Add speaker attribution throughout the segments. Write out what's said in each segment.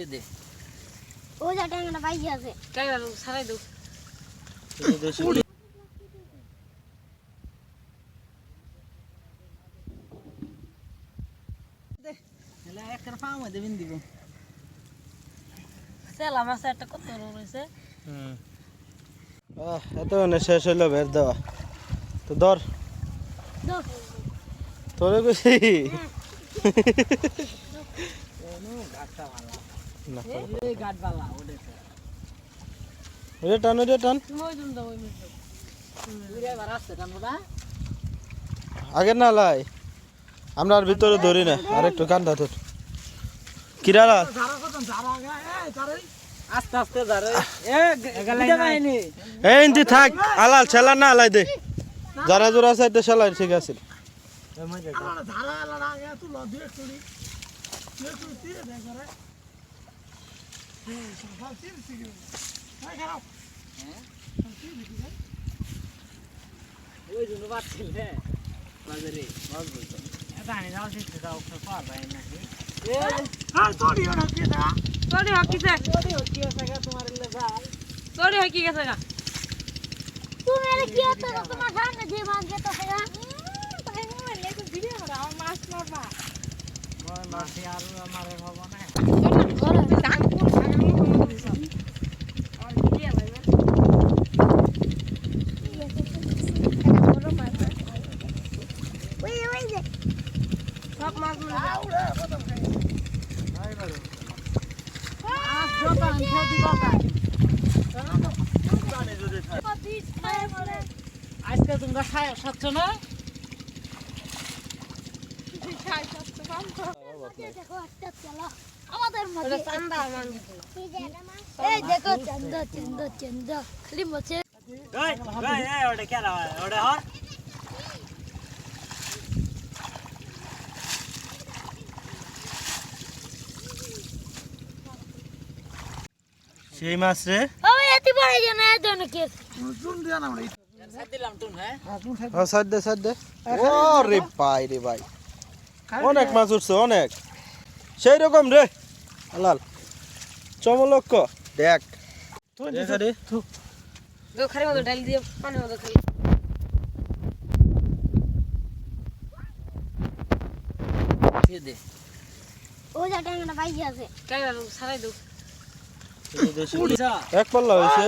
Speaker 1: দিয়ে দে।
Speaker 2: ও যা ট্যাংরা বাইক আছে
Speaker 1: টাকা সারাই দাও একটা পাও মধ্যে বিন দিব। সেলা মাছ একটা কত রয়েছে
Speaker 3: হুম। আহ, এত মানে শেষ হইল বের দেওয়া। তো ধর। তোরে কইছি। ওরে টান টান।
Speaker 1: টানবো না
Speaker 3: আগে না লাই আমরা আর ভিতরে ধরি না। আর একটু কান্দা তোর কিরালা।
Speaker 1: আস্তে আস্তে ধরে
Speaker 3: এই ইন্দি থাক আলাল ছেলা না আলাই দে। যারা জোড়া চাইতে সেলাই ঠিক আছে।
Speaker 1: ওই জন্য বাচ্ছিল রে বাজারে মাছ বলতো এটা আনি যাও শিখতে যাও পাওয়া যায় নাকি তোরি হকি গেছে গা
Speaker 2: তুমি আরে কি হতো তোমার সামনে যে মাছ যেত সেটা
Speaker 1: তাই মনে লেগে ভিডিও করা মাছ মারবা মাছি আর আমারে হব না দান কোন সাগানো কোন দিছ আর ভিডিও লাগবে
Speaker 2: ওই ওই যে
Speaker 1: সব মাছ মাছ যত আনছো দিবা আজকে তোমরা খায় সাচ্ছ না?
Speaker 2: আমাদের মধ্যে
Speaker 1: চান্দা
Speaker 2: এই দেখো চন্দ চন্দ চন্দ। খালি
Speaker 1: এ ওটা কে ওটা হর
Speaker 3: সেই মাছ রে
Speaker 2: ওই এতি জানা এজন কে
Speaker 1: দিলাম তুমি হ্যাঁ
Speaker 3: ও সাইড দে সাইড দে। ও রে ভাই রে ভাই। অনেক মাছ উঠছে অনেক। সেই রকম রে। আলাল চমলক্ষ দেখ। রে
Speaker 1: দো খারি মতো ডাল দিয়ে পানি মতো খালি। দে।
Speaker 2: ও যা ট্যাংরা বাইক আছে।
Speaker 1: টাকা সারাই দাও
Speaker 3: এক পাল্লা হয়েছে।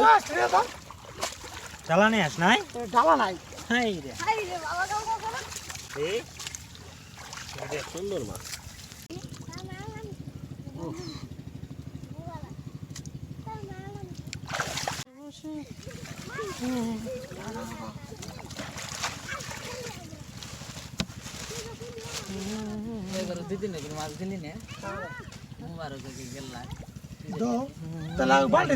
Speaker 1: চালানি আস নাই? ডালা নাই। হাই রে।
Speaker 2: আই রে বাবা গাও গাও গাও
Speaker 3: সুন্দর মাছ।
Speaker 1: দিদি নাকি মাছ দিলি না। মুবারক গেল
Speaker 4: তাহলে বাড়ি